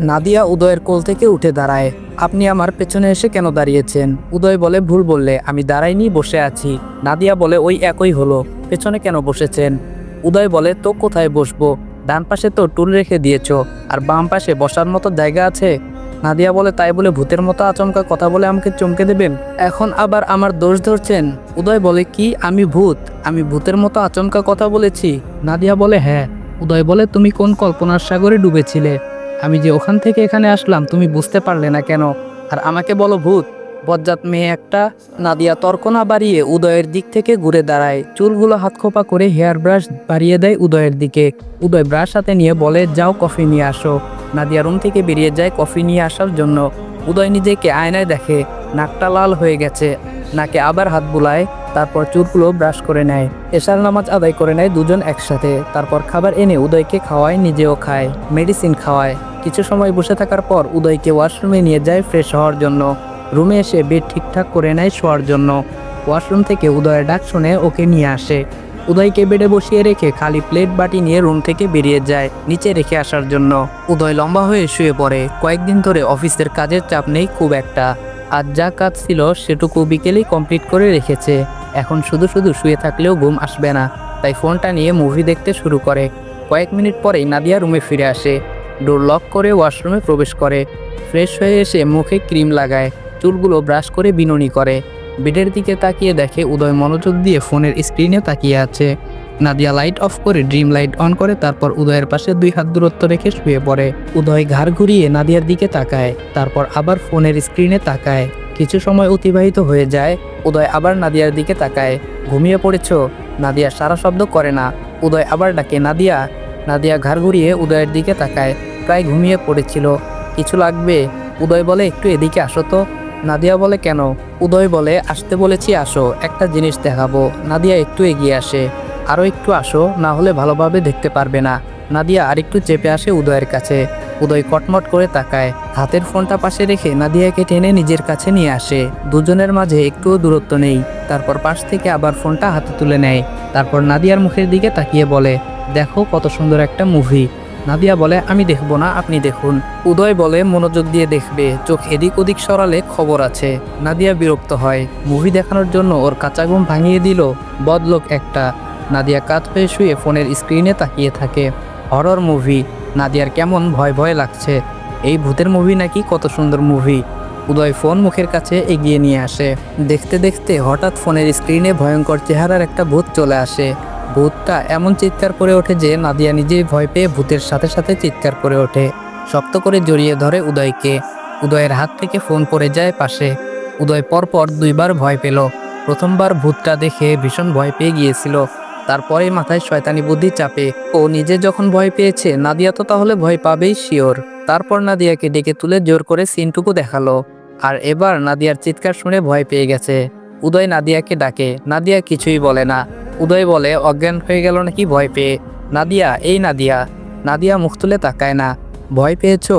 নাদিয়া উদয়ের কোল থেকে উঠে দাঁড়ায়। আপনি আমার পেছনে এসে কেন দাঁড়িয়েছেন? উদয় বলে, ভুল বললে, আমি দাঁড়াইনি, বসে আছি। নাদিয়া বলে, ওই একই হলো, পেছনে কেন বসেছেন? উদয় বলে, তো কোথায় বসবো? ডান পাশে তো টুল রেখে দিয়েছ, আর বাম পাশে বসার মতো জায়গা আছে? নাদিয়া বলে, তাই বলে ভূতের মতো আচমকা কথা বলে আমাকে চমকে দেবেন? এখন আবার আমার দোষ ধরছেন? উদয় বলে, কি? আমি ভূত? আমি ভূতের মতো আচমকা কথা বলেছি? নাদিয়া বলে হ্যাঁ। উদয় বলে, তুমি কোন কল্পনার সাগরে ডুবেছিলে? আমি যে ওখান থেকে এখানে আসলাম, তুমি বুঝতে পারলে না কেন? আর আমাকে বলো ভূত, বজ্জাত মেয়ে একটা, নাদিয়া তর্ক না বাড়িয়ে উদয়ের দিক থেকে ঘুরে দাঁড়ায়। চুলগুলো হাত খোপা করে হেয়ার ব্রাশ বাড়িয়ে দেয় উদয়ের দিকে। উদয় ব্রাশ হাতে নিয়ে বলে, যাও কফি নিয়ে আসো। নাদিয়া রুম থেকে বেরিয়ে যায় কফি নিয়ে আসার জন্য। উদয় নিজেকে আয়নায় দেখে, নাকটা লাল হয়ে গেছে। নাকে আবার হাত বুলায় তারপর চুলগুলো ব্রাশ করে নেয়। এশার নামাজ আদায় করে নেয় দুজন একসাথে। তারপর খাবার এনে উদয়কে খাওয়ায়, নিজেও খায়, মেডিসিন খাওয়ায়। কিছু সময় বসে থাকার পর উদয়কে ওয়াশরুমে নিয়ে যায় ফ্রেশ হওয়ার জন্য। রুমে এসে বেড ঠিকঠাক করে নেয় শোয়ার জন্য। ওয়াশরুম থেকে উদয়ের ডাক শুনে ওকে নিয়ে আসে। উদয়কে বেডে বসিয়ে রেখে খালি প্লেট বাটি নিয়ে রুম থেকে বেরিয়ে যায়, নিচে রেখে আসার জন্য। উদয় লম্বা হয়ে শুয়ে পড়ে। কয়েকদিন ধরে অফিসের কাজের চাপ নেই খুব একটা। আর যা কাজ ছিল সেটুকু বিকেলেই কমপ্লিট করে রেখেছে। এখন শুধু শুধু শুয়ে থাকলেও ঘুম আসবে না। তাই ফোনটা নিয়ে মুভি দেখতে শুরু করে। কয়েক মিনিট পরেই নাদিয়া রুমে ফিরে আসে। ডোর লক করে ওয়াশরুমে প্রবেশ করে। ফ্রেশ হয়ে এসে মুখে ক্রিম লাগায়। চুলগুলো ব্রাশ করে বিনুনি করে। বেডের দিকে তাকিয়ে দেখে উদয় মনোযোগ দিয়ে ফোনের স্ক্রিনে তাকিয়ে আছে। নাদিয়া লাইট অফ করে ড্রিম লাইট অন করে তারপর উদয়ের পাশে দুই হাত দূরত্ব রেখে শুয়ে পড়ে। উদয় ঘাড় ঘুরিয়ে নাদিয়ার দিকে তাকায়। তারপর আবার ফোনের স্ক্রিনে তাকায়। কিছু সময় অতিবাহিত হয়ে যায়। উদয় আবার নাদিয়ার দিকে তাকায়। ঘুমিয়ে পড়েছো? নাদিয়া সারা শব্দ করে না। উদয় আবার ডাকে, নাদিয়া। নাদিয়া ঘাড় ঘুরিয়ে উদয়ের দিকে তাকায়। প্রায় ঘুমিয়ে পড়েছিল। কিছু লাগবে? উদয় বলে, একটু এদিকে আসো তো। নাদিয়া বলে, কেন? উদয় বলে, আসতে বলেছি, আসো। একটা জিনিস দেখাবো। নাদিয়া একটু এগিয়ে আসে। আরও একটু আসো, না হলে ভালোভাবে দেখতে পারবে না। নাদিয়া আরেকটু চেপে আসে উদয়ের কাছে। উদয় কটমট করে তাকায়। হাতের ফোনটা পাশে রেখে নাদিয়াকে টেনে নিজের কাছে নিয়ে আসে। দুজনের মাঝে একটুও দূরত্ব নেই। তারপর পাশ থেকে আবার ফোনটা হাতে তুলে নেয়। তারপর নাদিয়ার মুখের দিকে তাকিয়ে বলে, দেখো কত সুন্দর একটা মুভি নাদিয়া বলে, আমি দেখব না, আপনি দেখুন। উদয় বলে, মনোযোগ দিয়ে দেখবে। চোখ এদিক ওদিক সরালে খবর আছে। নাদিয়া বিরক্ত হয়। মুভি দেখানোর জন্য ওর কাঁচা ঘুম ভাঙিয়ে দিল বদলোক একটা। নাদিয়া কাত হয়ে শুয়ে ফোনের স্ক্রিনে তাকিয়ে থাকে। হরর মুভি নাদিয়ার কেমন ভয় ভয় লাগছে। এই ভূতের মুভি নাকি কত সুন্দর মুভি উদয় ফোন মুখের কাছে এগিয়ে নিয়ে আসে। দেখতে দেখতে হঠাৎ ফোনের স্ক্রিনে ভয়ঙ্কর চেহারার একটা ভূত চলে আসে। ভূতটা এমন চিৎকার করে ওঠে যে নাদিয়া নিজেই ভয় পেয়ে ভূতের সাথে সাথে চিৎকার করে ওঠে। শক্ত করে জড়িয়ে ধরে উদয়কে। উদয়ের হাত থেকে ফোন পড়ে যায় পাশে। উদয় পরপর দুইবার ভয় পেল। প্রথমবার ভূতটা দেখে ভীষণ ভয় পেয়ে গিয়েছিল। তারপরে মাথায় শয়তানি বুদ্ধি চাপে। ও নিজে যখন ভয় পেয়েছে, নাদিয়া তো তাহলে ভয় পাবেই শিওর। তারপর নাদিয়াকে ডেকে তুলে জোর করে সিনটুকু দেখাল। আর এবার নাদিয়ার চিৎকার শুনে ভয় পেয়ে গেছে। উদয় নাদিয়াকে ডাকে। নাদিয়া কিছুই বলে না। উদয় বলে, অজ্ঞান হয়ে গেল নাকি ভয় পেয়ে? নাদিয়া, এই নাদিয়া। নাদিয়া মুখ তুলে তাকায় না। ভয় পেয়েছ?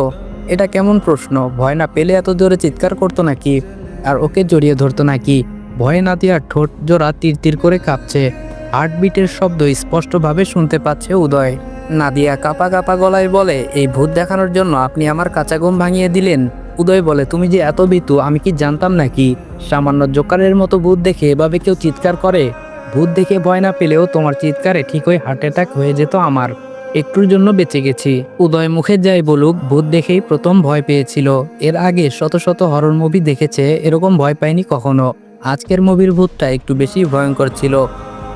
এটা কেমন প্রশ্ন? ভয় না পেলে এত জোরে চিৎকার করতো নাকি? আর ওকে জড়িয়ে ধরতো নাকি? ভয়ে নাদিয়ার ঠোঁট জোড়া তীর তীর করে কাঁপছে। হার্টবিটের শব্দ স্পষ্টভাবে শুনতে পাচ্ছে উদয়। নাদিয়া কাপা কাপা গলায় বলে, এই ভূত দেখানোর জন্য আপনি আমার কাঁচা ঘুম ভাঙিয়ে দিলেন। উদয় বলে, তুমি যে এত ভীতু, আমি কি জানতাম নাকি? সামান্য জোকারের মতো ভূত দেখে এভাবে কেউ চিৎকার করে? ভূত দেখে ভয় না পেলেও তোমার চিৎকারে ঠিকই হার্ট অ্যাটাক হয়ে যেত আমার। একটুর জন্য বেঁচে গেছি। উদয় মুখে যাই বলুক, ভূত দেখেই প্রথম ভয় পেয়েছিল। এর আগে শত শত হরর মুভি দেখেছে, এরকম ভয় পায়নি কখনো। আজকের মুভির ভূতটা একটু বেশি ভয়ঙ্কর ছিল।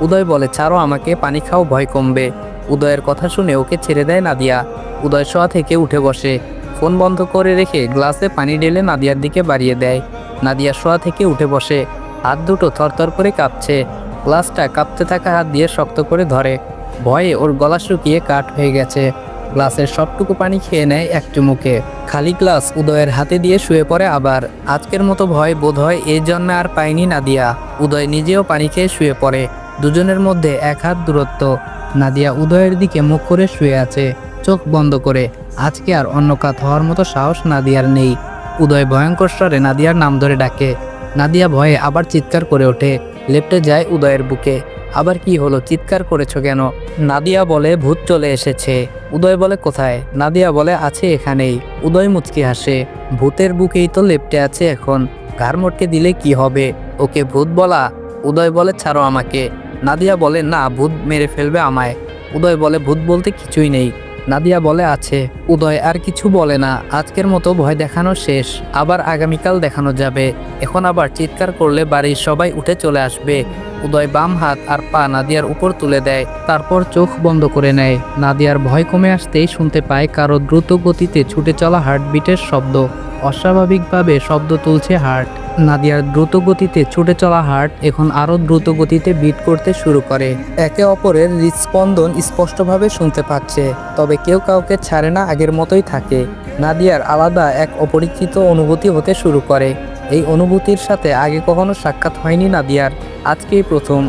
উদয় বলে, ছাড়ো আমাকে, পানি খাও, ভয় কমবে। উদয়ের কথা শুনে ওকে ছেড়ে দেয় নাদিয়া। উদয় শোয়া থেকে উঠে বসে। ফোন বন্ধ করে রেখে গ্লাসে পানি ঢেলে নাদিয়ার দিকে বাড়িয়ে দেয়। নাদিয়া শোয়া থেকে উঠে বসে। হাত দুটো থরথর করে কাঁপছে। গ্লাসটা কাঁপতে থাকা হাত দিয়ে শক্ত করে ধরে। ভয়ে ওর গলা শুকিয়ে কাঠ হয়ে গেছে। গ্লাসের সবটুকু পানি খেয়ে নেয় এক চুমুকে খালি গ্লাস উদয়ের হাতে দিয়ে শুয়ে পড়ে আবার। আজকের মতো ভয় বোধ হয় এই জন্য আর পায়নি নাদিয়া। উদয় নিজেও পানি খেয়ে শুয়ে পড়ে। দুজনের মধ্যে এক হাত দূরত্ব। নাদিয়া উদয়ের দিকে মুখ করে শুয়ে আছে, চোখ বন্ধ করে। আজকে আর অন্য কাত হওয়ার মতো সাহস নাদিয়ার নেই। উদয় ভয়ঙ্কর স্বরে নাদিয়ার নাম ধরে ডাকে। নাদিয়া ভয়ে আবার চিৎকার করে ওঠে। লেপটে যায় উদয়ের বুকে। আবার কি হলো, চিৎকার করেছ কেন? নাদিয়া বলে, ভূত চলে এসেছে। উদয় বলে, কোথায়? নাদিয়া বলে, আছে এখানেই। উদয় মুচকি হাসে। ভূতের বুকেই তো লেপটে আছে এখন। ঘাড় মোটকে দিলে কি হবে? ওকে ভূত বলা? উদয় বলে, ছাড়ো আমাকে। নাদিয়া বলে, না, ভূত মেরে ফেলবে আমায়। উদয় বলে, ভূত বলতে কিছুই নেই। নাদিয়া বলে, আছে। উদয়, আর কিছু বলে না। আজকের মতো ভয় দেখানো শেষ। আবার আগামীকাল দেখানো যাবে। এখন আবার চিৎকার করলে বাড়ির সবাই উঠে চলে আসবে। উদয় বাম হাত আর পা নাদিয়ার উপর তুলে দেয়। তারপর চোখ বন্ধ করে নেয়। নাদিয়ার ভয় কমে আসতেই শুনতে পায় কারও দ্রুত গতিতে ছুটে চলা হার্টবিটের শব্দ। অস্বাভাবিকভাবে শব্দ তুলছে হার্ট। নাদিয়ার দ্রুত গতিতে ছুটে চলা হার্ট এখন আরও দ্রুত গতিতে বিট করতে শুরু করে। একে অপরের হৃদস্পন্দন স্পষ্টভাবে শুনতে পাচ্ছে, তবে কেউ কাউকে ছাড়ে না, আগের মতোই থাকে। নাদিয়ার আলাদা এক অপরিচিত অনুভূতি হতে শুরু করে। এই অনুভূতির সাথে আগে কখনো সাক্ষাৎ হয়নি নাদিয়ার, আজকেই প্রথম।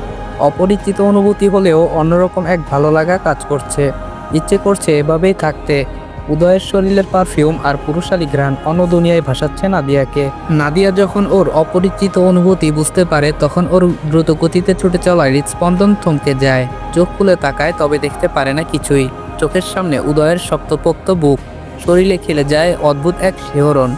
অপরিচিত অনুভূতি হলেও অন্যরকম এক ভালো লাগা কাজ করছে। ইচ্ছে করছে এভাবেই থাকতে। উদয়ের শরীরের পারফিউম আর পুরুষালী ঘ্রাণ অন্য দুনিয়ায় ভাসাচ্ছে নাদিয়াকে। নাদিয়া যখন ওর অপরিচিত অনুভূতি বুঝতে পারে, তখন ওর দ্রুত গতিতে ছুটে চলায় হৃদস্পন্দন থমকে যায়। চোখ খুলে তাকায়, তবে দেখতে পারে না কিছুই। চোখের সামনে উদয়ের শক্তপোক্ত বুক। শরীরে খেলে যায় অদ্ভুত এক শিহরণ।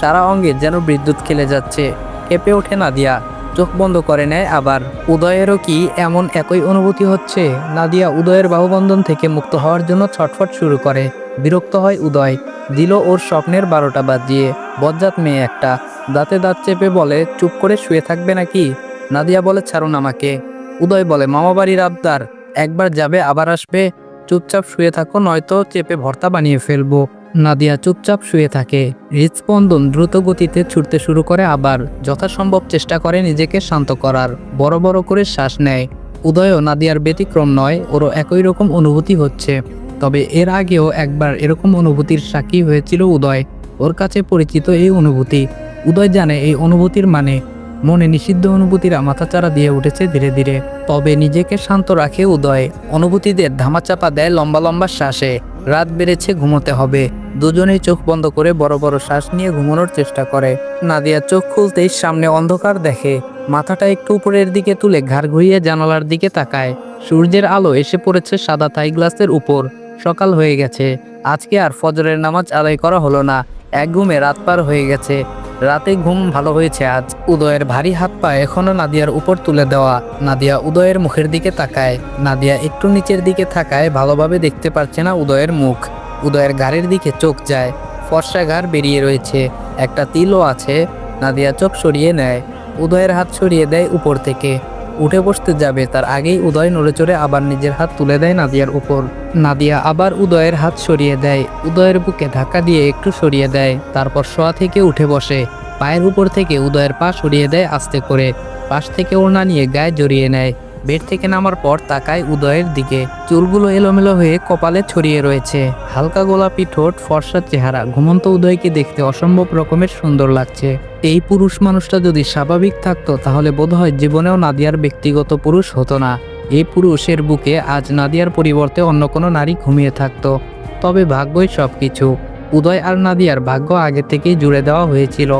সারা অঙ্গে যেন বিদ্যুৎ খেলে যাচ্ছে। কেঁপে ওঠে নাদিয়া। চোখ বন্ধ করে নেয় আবার। উদয়েরও কি এমন একই অনুভূতি হচ্ছে? নাদিয়া উদয়ের বাহুবন্ধন থেকে মুক্ত হওয়ার জন্য ছটফট শুরু করে। বিরক্ত হয় উদয়। দিল ওর স্বপ্নের বারোটা বাজিয়ে, বজ্জাত মেয়ে একটা। দাঁতে দাঁত চেপে বলে, চুপ করে শুয়ে থাকবে নাকি? নাদিয়া বলে, ছাড়ুন আমাকে। উদয় বলে, মামাবাড়ির আবদার, একবার যাবে আবার আসবে। চুপচাপ শুয়ে থাকো, নয়তো চেপে ভর্তা বানিয়ে ফেলব। নাদিয়া চুপচাপ শুয়ে থাকে। হৃদস্পন্দন দ্রুত গতিতে ছুটতে শুরু করে আবার। যথাসম্ভব চেষ্টা করে নিজেকে শান্ত করার। বড় বড় করে শ্বাস নেয়। উদয়ও নাদিয়ার ব্যতিক্রম নয়, ওরও একই রকম অনুভূতি হচ্ছে। তবে এর আগেও একবার এরকম অনুভূতির সাক্ষী হয়েছিল উদয়। ওর কাছে পরিচিত এই অনুভূতি। উদয় জানে এই অনুভূতির মানে মনে নিষিদ্ধ অনুভূতিরা মাথাচাড়া দিয়ে উঠেছে ধীরে ধীরে। তবে নিজেকে শান্ত রাখে উদয়। অনুভূতিদের ধামাচাপা দেয় লম্বা লম্বা শ্বাসে। রাত বেড়েছে, ঘুমোতে হবে। দুজনেই চোখ বন্ধ করে বড় বড় শ্বাস নিয়ে ঘুমানোর চেষ্টা করে। নাদিয়া চোখ খুলতেই সামনে অন্ধকার দেখে। মাথাটা একটু উপরের দিকে তুলে ঘাড় ঘুরিয়ে জানালার দিকে তাকায়। সূর্যের আলো এসে পড়েছে সাদা থাই গ্লাসের উপর। সকাল হয়ে গেছে। আজকে আর ফজরের নামাজ আদায় করা হলো না। এক ঘুমে রাত পার হয়ে গেছে। রাতে ঘুম ভালো হয়েছে আজ। উদয়ের ভারী হাত পা এখনও নাদিয়ার উপর তুলে দেওয়া। নাদিয়া উদয়ের মুখের দিকে তাকায়। নাদিয়া একটু নিচের দিকে থাকায় ভালোভাবে দেখতে পারছে না উদয়ের মুখ। উদয়ের ঘাড়ের দিকে চোখ যায়। ফর্সা ঘাড় বেরিয়ে রয়েছে। একটা তিলও আছে। নাদিয়া চোখ সরিয়ে নেয়। উদয়ের হাত সরিয়ে দেয় উপর থেকে। উঠে বসতে যাবে, তার আগেই উদয় নড়েচড়ে আবার নিজের হাত তুলে দেয় নাদিয়ার উপর। নাদিয়া আবার উদয়ের হাত সরিয়ে দেয়, উদয়ের বুকে ধাক্কা দিয়ে একটু সরিয়ে দেয়, তারপর শোয়া থেকে উঠে বসে। পায়ের উপর থেকে উদয়ের পা সরিয়ে দেয় আস্তে করে, পাশ থেকে ওড়না নিয়ে গায়ে জড়িয়ে নেয়। বেড থেকে নামার পর তাকায় উদয়ের দিকে। চুলগুলো এলোমেলো হয়ে কপালে ছড়িয়ে রয়েছে। হালকা গোলাপি ঠোঁট, ফর্সা চেহারা, ঘুমন্ত উদয়কে দেখতে অসম্ভব রকমের সুন্দর লাগছে। এই পুরুষ মানুষটা যদি স্বাভাবিক থাকতো, তাহলে বোধহয় জীবনেও নাদিয়ার ব্যক্তিগত পুরুষ হতো না। এই পুরুষের বুকে আজ নাদিয়ার পরিবর্তে অন্য কোনো নারী ঘুমিয়ে থাকতো। তবে ভাগ্যই সব কিছু উদয় আর নাদিয়ার ভাগ্য আগে থেকেই জুড়ে দেওয়া হয়েছিল।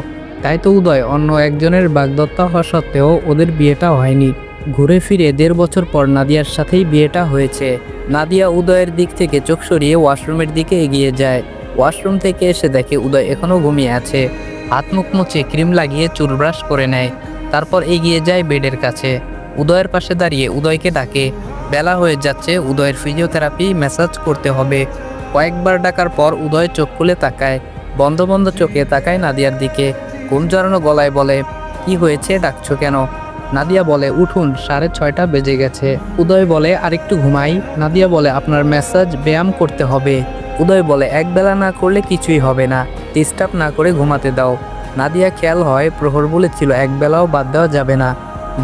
তাই তো উদয় অন্য একজনের বাগদত্তা হওয়া সত্ত্বেও ওদের বিয়েটা হয়নি। ঘুরে ফিরে দেড় বছর পর নাদিয়ার সাথেই বিয়েটা হয়েছে। নাদিয়া উদয়ের দিক থেকে চোখ সরিয়ে ওয়াশরুমের দিকে এগিয়ে যায়। ওয়াশরুম থেকে এসে দেখে উদয় এখনও ঘুমিয়ে আছে। হাত মুখ মুছে ক্রিম লাগিয়ে চুল ব্রাশ করে নেয়। তারপর এগিয়ে যায় বেডের কাছে। উদয়ের পাশে দাঁড়িয়ে উদয়কে ডাকে, বেলা হয়ে যাচ্ছে, উদয়ের ফিজিওথেরাপি ম্যাসাজ করতে হবে। কয়েকবার ডাকার পর উদয় চোখ খুলে তাকায়, বন্ধ বন্ধ চোখে তাকায় নাদিয়ার দিকে। কোন জড়ানো গলায় বলে, কি হয়েছে? ডাকছো কেন? নাদিয়া বলে, উঠুন, সাড়ে ছয়টা বেজে গেছে। উদয় বলে, আরেকটু ঘুমাই। নাদিয়া বলে, আপনার ম্যাসাজ ব্যায়াম করতে হবে। উদয় বলে, একবেলা না করলে কিছুই হবে না। ডিস্টার্ব না করে ঘুমাতে দাও। নাদিয়া খেয়াল হয়, প্রহর বলেছিল, একবেলাও বাদ দেওয়া যাবে না।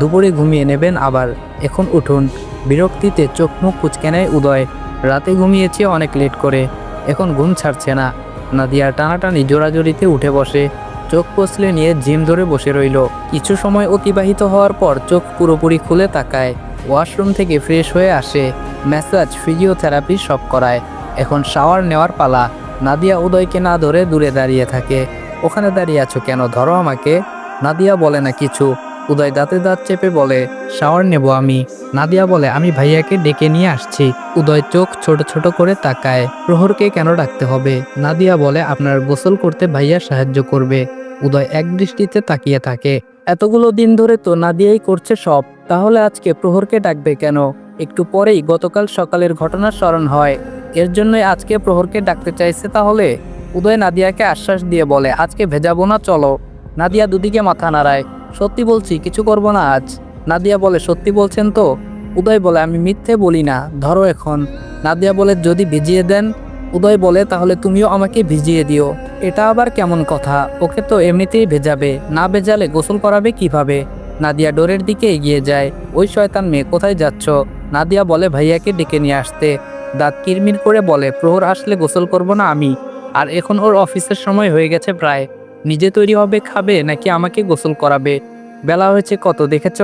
দুপুরে ঘুমিয়ে নেবেন আবার। এখন উঠুন। বিরক্তিতে চোখ মুখ কুচকে নেয় উদয়। রাতে ঘুমিয়েছে অনেক লেট করে। এখন ঘুম ছাড়ছে না। নাদিয়া টানাটানি জোড়াজোড়িতে উঠে বসে। চোখ পচলে নিয়ে জিম ধরে বসে রইল। কিছু সময় অতিবাহিত হওয়ার পর চোখ পুরোপুরি খুলে তাকায়। ওয়াশরুম থেকে ফ্রেশ হয়ে আসে। ম্যাসাজ, ফিজিওথেরাপি সব করায়। এখন শাওয়ার নেওয়ার পালা। নাদিয়া উদয়কে না ধরে দূরে দাঁড়িয়ে থাকে। ওখানে দাঁড়িয়ে আছো কেন? ধরো আমাকে। নাদিয়া বলে না কিছু। উদয় দাঁতে দাঁত চেপে বলে, শাওয়ার নেব আমি। নাদিয়া বলে, আমি ভাইয়াকে ডেকে নিয়ে আসছি। উদয় চোখ ছোট ছোট করে তাকায়, প্রহরকে কেন ডাকতে হবে? নাদিয়া বলে, আপনার গোসল করতে ভাইয়া সাহায্য করবে। উদয় এক দৃষ্টিতে তাকিয়ে থাকে, এতগুলো দিন ধরে তো নাদিয়াই করছে সব, তাহলে আজকে প্রহরকে ডাকবে কেন? একটু পরেই গতকাল সকালের ঘটনার স্মরণ হয়, এর জন্যই আজকে প্রহরকে ডাকতে চাইছে তাহলে? উদয় নাদিয়াকে আশ্বাস দিয়ে বলে, আজকে ভেজাবো না, চলো। নাদিয়া দুদিকে মাথা নাড়ায় সত্যি বলছি, কিছু করব না আজ। নাদিয়া বলে, সত্যি বলছেন তো? উদয় বলে, আমি মিথ্যে বলি না। ধরো এখন। নাদিয়া বলে, যদি ভিজিয়ে দেন? উদয় বলে, তাহলে তুমিও আমাকে ভিজিয়ে দিও। এটা আবার কেমন কথা? ওকে তো এমনিতেই ভেজাবে। না ভেজালে গোসল করাবে কীভাবে? নাদিয়া ডোরের দিকে এগিয়ে যায়। ওই শয়তান মেয়ে, কোথায় যাচ্ছ? নাদিয়া বলে, ভাইয়াকে ডেকে নিয়ে আসতে। দাঁত কিরমির করে বলে, প্রহর আসলে গোসল করব না আমি? আর এখন ওর অফিসের সময় হয়ে গেছে প্রায়। নিজে তৈরি হবে, খাবে, নাকি আমাকে গোসল করাবে? বেলা হয়েছে কত, দেখেছ?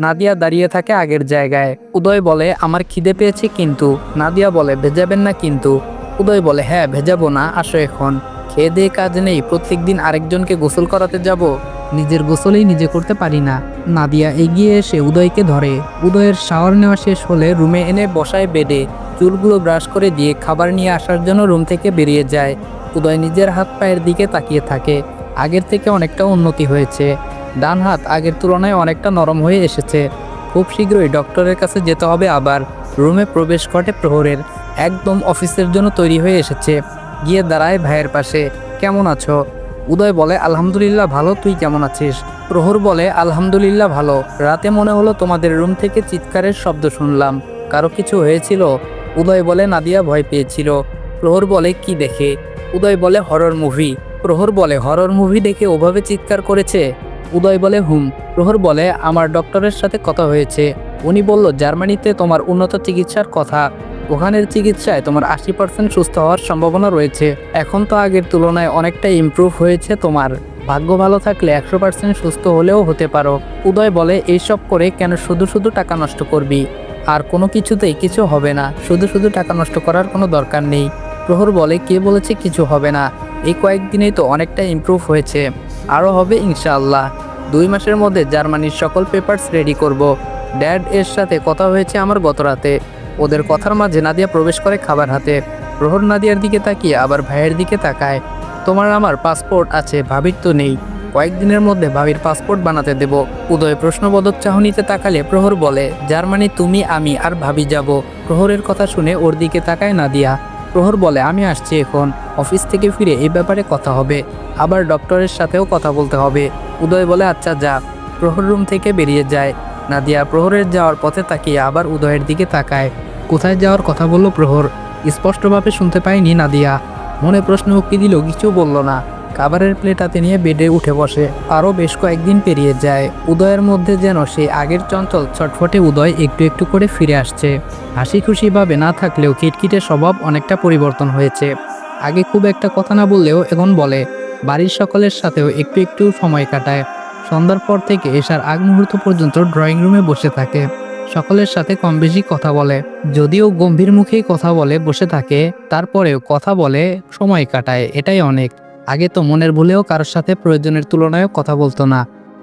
নাদিয়া দাঁড়িয়ে থাকে আগের জায়গায়। উদয় বলে, আমার খিদে পেয়েছে কিন্তু। নাদিয়া বলে, ভেজাবেন না কিন্তু। উদয় বলে হ্যাঁ ভেজাবো না, আসো এখন। খেয়ে দিয়ে কাজ নেই, প্রত্যেকদিন আরেকজনকে গোসল করাতে যাব। নিজের গোসলেই নিজে করতে পারি না। নাদিয়া এগিয়ে এসে উদয়কে ধরে। উদয়ের শাওয়ার নেওয়া শেষ হলে রুমে এনে বসায় বেডে। চুলগুলো ব্রাশ করে দিয়ে খাবার নিয়ে আসার জন্য রুম থেকে বেরিয়ে যায়। উদয় নিজের হাত পায়ের দিকে তাকিয়ে থাকে। আগের থেকে অনেকটা উন্নতি হয়েছে। ডান হাত আগের তুলনায় অনেকটা নরম হয়ে এসেছে। খুব শীঘ্রই ডক্টরের কাছে যেতে হবে আবার। রুমে প্রবেশ ঘটে প্রহরের। একদম অফিসের জন্য তৈরি হয়ে এসেছে। গিয়ে দাঁড়ায় ভাইয়ের পাশে। কেমন আছো? উদয় বলে, আলহামদুলিল্লাহ ভালো, তুই কেমন আছিস? প্রহর বলে, আলহামদুলিল্লাহ ভালো। রাতে মনে হলো তোমাদের রুম থেকে চিৎকারের শব্দ শুনলাম। কারও কিছু হয়েছিল? উদয় বলে, নাদিয়া ভয় পেয়েছিল। প্রহর বলে, কি দেখে? উদয় বলে, হরর মুভি। প্রহর বলে, হরর মুভি দেখে ওভাবে চিৎকার করেছে? উদয় বলে, হুম। প্রহর বলে, আমার ডক্টরের সাথে কথা হয়েছে। উনি বলল, জার্মানিতে তোমার উন্নত চিকিৎসার কথা। ওখানের চিকিৎসায় তোমার আশি পার্সেন্ট সুস্থ হওয়ার সম্ভাবনা রয়েছে। এখন তো আগের তুলনায় অনেকটা ইমপ্রুভ হয়েছে তোমার। ভাগ্য ভালো থাকলে একশো পার্সেন্ট সুস্থ হলেও হতে পারো। উদয় বলে, এইসব করে কেন শুধু শুধু টাকা নষ্ট করবি? আর কোনো কিছুতেই কিছু হবে না। শুধু শুধু টাকা নষ্ট করার কোনো দরকার নেই। প্রহর বলে, কে বলেছে কিছু হবে না? এই কয়েকদিনেই তো অনেকটা ইমপ্রুভ হয়েছে। আরও হবে ইনশাআল্লাহ। দুই মাসের মধ্যে জার্মানির সকল পেপারস রেডি করব। ড্যাড এর সাথে কথা হয়েছে আমার গত রাতে। ওদের কথার মাঝে নাদিয়া প্রবেশ করে খাবার হাতে। প্রহর নাদিয়ার দিকে তাকিয়ে আবার ভাইয়ের দিকে তাকায়। তোমার আমার পাসপোর্ট আছে, ভাবির তো নেই। কয়েকদিনের মধ্যে ভাবির পাসপোর্ট বানাতে দেব। উদয় প্রশ্নবোধক চাহনিতে তাকালে প্রহর বলে জার্মানি তুমি, আমি আর ভাবি যাব। প্রহরের কথা শুনে ওর দিকে তাকায় নাদিয়া। প্রহর বলে, আমি আসছি এখন। অফিস থেকে ফিরে এই ব্যাপারে কথা হবে। আবার ডক্টরের সাথেও কথা বলতে হবে। উদয় বলে আচ্ছা যা। প্রহর রুম থেকে বেরিয়ে যায়। নাদিয়া প্রহরের যাওয়ার পথে তাকিয়ে আবার উদয়ের দিকে তাকায়। কোথায় যাওয়ার কথা বলল প্রহর? স্পষ্টভাবে শুনতে পায়নি নাদিয়া। মনে প্রশ্ন উক্তি দিল, কিছু বলল না। খাবারের প্লেট হাতে নিয়ে বেডে উঠে বসে। আরও বেশ কয়েকদিন পেরিয়ে যায়। উদয়ের মধ্যে যেন সেই আগের চঞ্চল ছটফটে উদয় একটু একটু করে ফিরে আসছে। হাসি খুশিভাবে না থাকলেও কিটকিটে স্বভাব অনেকটা পরিবর্তন হয়েছে। আগে খুব একটা কথা না বললেও এখন বলে, বাড়ির সকলের সাথেও একটু একটু সময় কাটায়। সন্ধ্যার পর থেকে এসার আগ মুহূর্ত পর্যন্ত ড্রয়িং রুমে বসে থাকে। সকলের সাথে কম বেশি কথা বলে। যদিও গম্ভীর মুখেই কথা বলে, বসে থাকে। তারপরেও কথা বলে, সময় কাটায়। এটাই অনেক। আগে তো মনের ভুলেও কারোর সাথে প্রয়োজনের তুলনায়ও কথা বলতো না,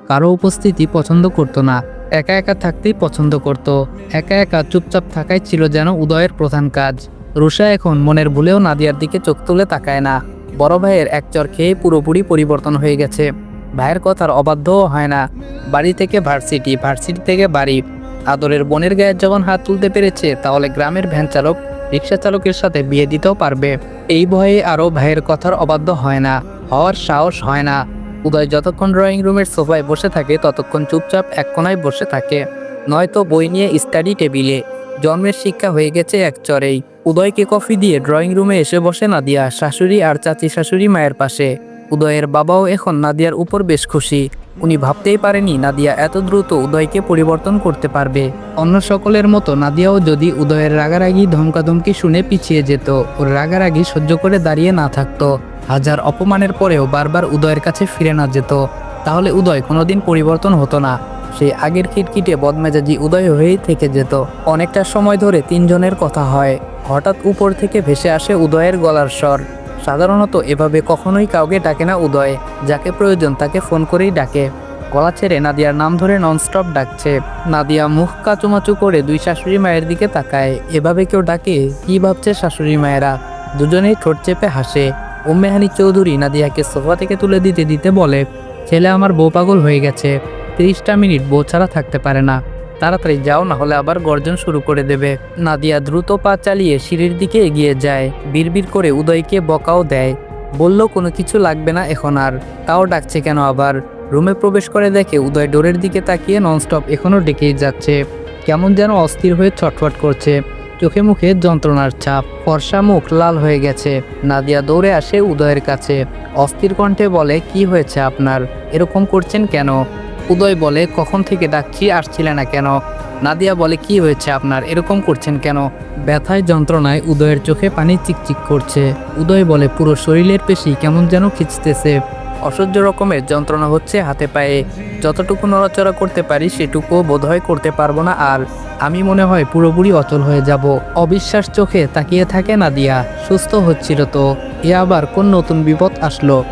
কারও উপস্থিতি পছন্দ করতো না, একা একা থাকতেই পছন্দ করত, একা একা চুপচাপ থাকাই ছিল যেন উদয়ের প্রধান কাজ। রুষা এখন মনের ভুলেও নাদিয়ার দিকে চোখ তুলে তাকায় না, বড় ভাইয়ের এক চর খেয়ে পুরোপুরি পরিবর্তন হয়ে গেছে। ভাইয়ের কথার অবাধ্যও হয় না, বাড়ি থেকে ভার্সিটি ভার্সিটি থেকে বাড়ি। আদরের বোনের গায়ে যখন হাত তুলতে পেরেছে, তাহলে গ্রামের ভ্যান চালক রিক্সা চালকের সাথে বিয়ে দিতেও পারবে। এই ভয়ে আরও ভাইয়ের কথার অবাধ্য হয় না, হওয়ার সাহস হয় না। উদয় যতক্ষণ ড্রয়িং রুমের সোফায় বসে থাকে, ততক্ষণ চুপচাপ এক কোনায় বসে থাকে। নয়তো বই নিয়ে স্টাডি টেবিলে জন্মের শিক্ষা হয়ে গেছে এক চরেই। উদয়কে কফি দিয়ে ড্রয়িং রুমে এসে বসে নাদিয়া, শাশুড়ি আর চাচি শাশুড়ি মায়ের পাশে। উদয়ের বাবাও এখন নাদিয়ার উপর বেশ খুশি। উনি ভাবতেই পারেনি নাদিয়া এত দ্রুত উদয়কে পরিবর্তন করতে পারবে। অন্য সকলের মতো নাদিয়াও যদি উদয়ের রাগারাগি ধমকাধমকি শুনে পিছিয়ে যেত, ওর রাগারাগি সহ্য করে দাঁড়িয়ে না থাকতো। হাজার অপমানের পরেও বারবার উদয়ের কাছে ফিরে না যেত। তাহলে উদয় কোনোদিন পরিবর্তন হতো না। সেই আগের খিটখিটে বদমেজাজি উদয় হয়েই থেকে যেত। অনেকটা সময় ধরে তিনজনের কথা হয়। হঠাৎ উপর থেকে ভেসে আসে উদয়ের গলার স্বর। সাধারণত এভাবে কখনোই কাউকে ডাকে না উদয়, যাকে প্রয়োজন তাকে ফোন করেই ডাকে। গলা ছেড়ে নাদিয়ার নাম ধরে ননস্টপ ডাকছে। নাদিয়া মুখ কাচুমাচু করে দুই শাশুড়ি মায়ের দিকে তাকায়। এভাবে কেউ ডাকে, কি ভাবছে শাশুড়ি মায়েরা? দুজনেই ঠোঁট চেপে হাসে। উম্মেহানি চৌধুরী নাদিয়াকে সোফা থেকে তুলে দিতে দিতে বলে, ছেলে আমার বউ পাগল হয়ে গেছে। তিরিশটা মিনিট বউ ছাড়া থাকতে পারে না। তাড়াতাড়ি যাও না হলে আবার গর্জন শুরু করে দেবে। নাদিয়া দ্রুত পা চালিয়ে সিঁড়ির দিকে এগিয়ে যায়। বিড়বিড় করে উদয়কে বকাও দেয়। বলল, কোনো কিছু লাগবে না এখন আর। তাও ডাকছে কেন আবার? রুমে প্রবেশ করে দেখে উদয় ডোরের দিকে তাকিয়ে ননস্টপ এখনও ডেকেই যাচ্ছে। কেমন যেন অস্থির হয়ে ছটফট করছে। চোখে মুখে যন্ত্রণার ছাপ। ফর্সা মুখ লাল হয়ে গেছে। নাদিয়া দৌড়ে আসে উদয়ের কাছে। অস্থির কণ্ঠে বলে, কি হয়েছে আপনার? এরকম করছেন কেন? উদয় বলে, কখন থেকে ডাকছি আসছিলে না কেন? নাদিয়া বলে, কি হয়েছে আপনার? এরকম করছেন কেন? ব্যথায় যন্ত্রণায় উদয়ের চোখে পানি চিকচিক করছে। উদয় বলে, পুরো শরীরের পেশি কেমন যেন খিচতেছে। অসহ্য রকমের যন্ত্রণা হচ্ছে হাতে পায়ে। যতটুকু নড়াচড়া করতে পারি সেটুকুও বোধহয় করতে পারব না আর আমি মনে হয় পুরোপুরি অচল হয়ে যাব। অবিশ্বাস চোখে তাকিয়ে থাকে নাদিয়া। সুস্থ হচ্ছিল তো। এ আবার কোন নতুন বিপদ আসলো?